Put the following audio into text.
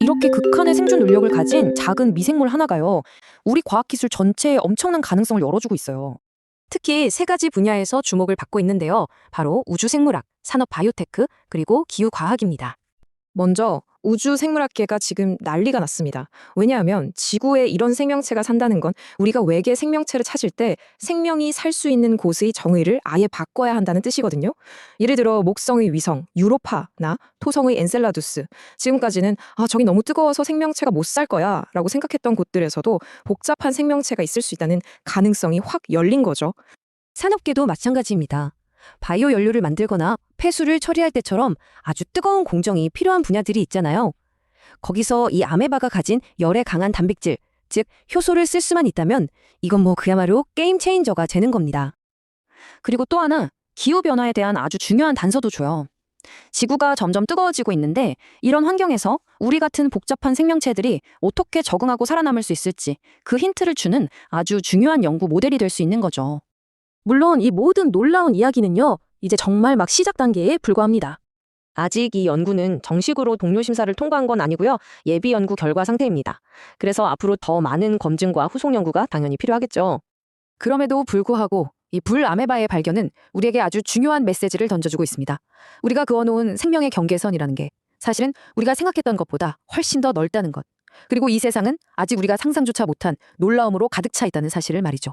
이렇게 극한의 생존 능력을 가진 작은 미생물 하나가요. 우리 과학기술 전체에 엄청난 가능성을 열어주고 있어요. 특히 세 가지 분야에서 주목을 받고 있는데요. 바로 우주생물학, 산업 바이오테크, 그리고 기후과학입니다. 먼저 우주 생물학계가 지금 난리가 났습니다. 왜냐하면 지구에 이런 생명체가 산다는 건 우리가 외계 생명체를 찾을 때 생명이 살 수 있는 곳의 정의를 아예 바꿔야 한다는 뜻이거든요. 예를 들어 목성의 위성 유로파나 토성의 엔셀라두스 지금까지는 아 저기 너무 뜨거워서 생명체가 못 살 거야 라고 생각했던 곳들에서도 복잡한 생명체가 있을 수 있다는 가능성이 확 열린 거죠. 산업계도 마찬가지입니다. 바이오 연료를 만들거나 폐수를 처리할 때처럼 아주 뜨거운 공정이 필요한 분야들이 있잖아요. 거기서 이 아메바가 가진 열에 강한 단백질, 즉 효소를 쓸 수만 있다면 이건 뭐 그야말로 게임 체인저가 되는 겁니다. 그리고 또 하나 기후 변화에 대한 아주 중요한 단서도 줘요. 지구가 점점 뜨거워지고 있는데 이런 환경에서 우리 같은 복잡한 생명체들이 어떻게 적응하고 살아남을 수 있을지 그 힌트를 주는 아주 중요한 연구 모델이 될 수 있는 거죠. 물론 이 모든 놀라운 이야기는요, 이제 정말 막 시작 단계에 불과합니다. 아직 이 연구는 정식으로 동료 심사를 통과한 건 아니고요. 예비 연구 결과 상태입니다. 그래서 앞으로 더 많은 검증과 후속 연구가 당연히 필요하겠죠. 그럼에도 불구하고 이 불아메바의 발견은 우리에게 아주 중요한 메시지를 던져주고 있습니다. 우리가 그어놓은 생명의 경계선이라는 게 사실은 우리가 생각했던 것보다 훨씬 더 넓다는 것. 그리고 이 세상은 아직 우리가 상상조차 못한 놀라움으로 가득 차 있다는 사실을 말이죠.